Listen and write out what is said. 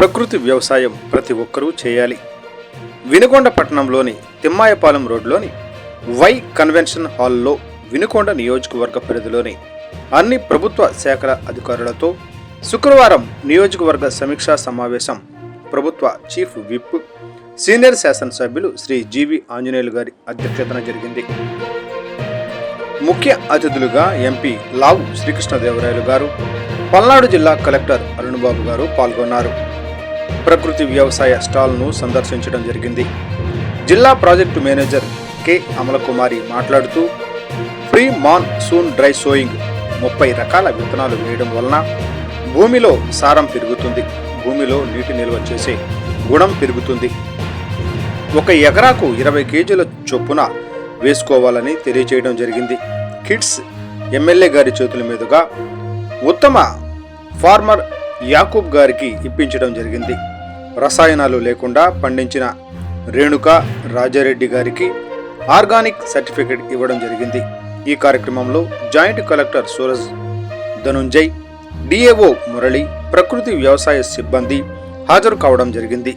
ప్రకృతి వ్యవసాయం ప్రతి ఒక్కరూ చేయాలి. వినుకొండ పట్టణంలోని తిమ్మాయపాలెం రోడ్లోని వై కన్వెన్షన్ హాల్లో వినుకొండ నియోజకవర్గ పరిధిలోని అన్ని ప్రభుత్వ శాఖల అధికారులతో శుక్రవారం నియోజకవర్గ సమీక్షా సమావేశం. ప్రభుత్వ చీఫ్ విప్ సీనియర్ శాసనసభ్యులు శ్రీ జీవి ఆంజనేయులు గారి అధ్యక్షతన జరిగింది. ముఖ్య అతిథులుగా ఎంపీ లావు శ్రీకృష్ణదేవరాయలు గారు పల్నాడు జిల్లా కలెక్టర్ అరుణ్బాబు గారు పాల్గొన్నారు. ప్రకృతి వ్యవసాయ స్టాల్ను సందర్శించడం జరిగింది. జిల్లా ప్రాజెక్టు మేనేజర్ కె. అమలకుమారి మాట్లాడుతూ pre monsoon dry sowing ముప్పై రకాల విత్తనాలు వేయడం వలన భూమిలో సారం పెరుగుతుంది. భూమిలో నీటి నిల్వ చేసే గుణం పెరుగుతుంది. ఒక ఎకరాకు ఇరవై కేజీల చొప్పున వేసుకోవాలని తెలియజేయడం జరిగింది. కిడ్స్ ఎమ్మెల్యే గారి చేతుల మీదుగా ఉత్తమ ఫార్మర్ యాకూబ్ గారికి ఇప్పించడం జరిగింది. రసాయనాలు లేకుండా పండించిన రేణుక రాజారెడ్డి గారికి ఆర్గానిక్ సర్టిఫికెట్ ఇవ్వడం జరిగింది. ఈ కార్యక్రమంలో joint collector Suraj Dhanunjay DAO Murali ప్రకృతి వ్యవసాయ సిబ్బంది హాజరు కావడం జరిగింది.